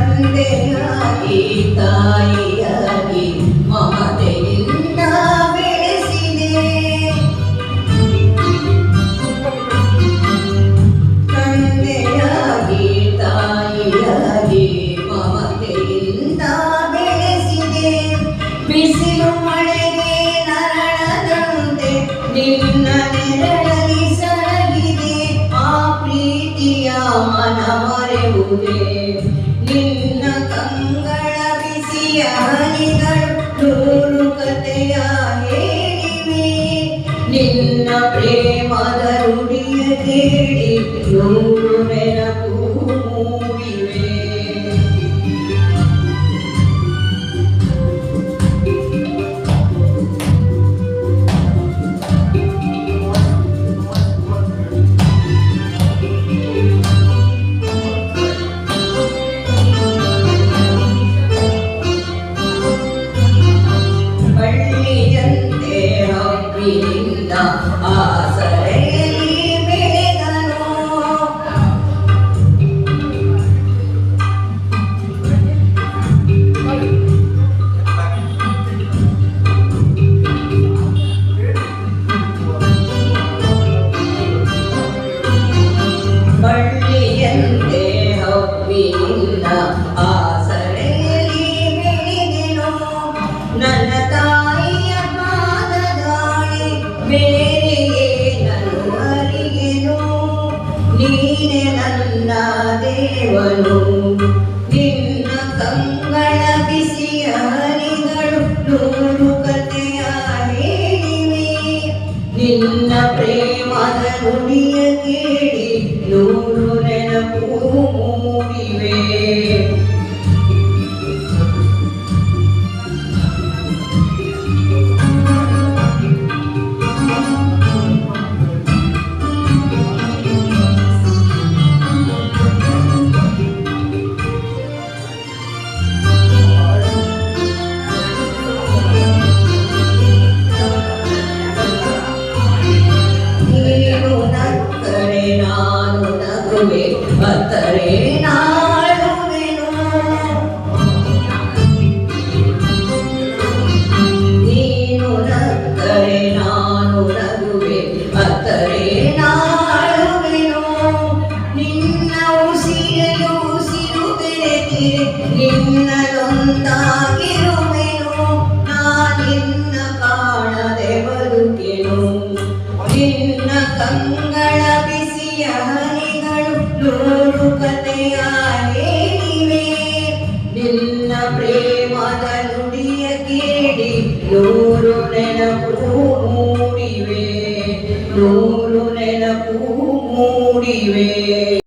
ತಂದೆಯಾಗಿ ತಾಯಿಯಾಗಿ ಮಮತೆಯಿಂದ ಬೆಳೆಸಿದೆ ತಂದೆಯಾಗಿ ತಾಯಿಯಾಗಿ ಮಮತೆಯಿಂದ ಬೆಳೆಸಿದೆ ಬಿಸಿಲು ಮಳೆಗೆ ನರಳದಂತೆ ನಿನ್ನ ನೆರಳಲಿ here it blows ಬೇರೆಯೇ ನಾನು ಅರಿಗೆನು ನೀನೆ ನನ್ನ ದೇವನು. ನಾನು ನಗುವೆ ಅತ್ತರೆ ನಾಳುವೆನು. ನೀನು ನಕ್ಕರೆ ನಾನು ನಗುವೆ ಅತ್ತರೆ ನಾಳುವೆನು. ನಿನ್ನ ಉಸಿರೆಯು ಉಸಿರು ಬೆರೆತಿರೆ ನಿನ್ನದೊಂದಾಗಿರುವೆನು నూరు నెలకు మూడివే. నూరు నెలకు మూడివే.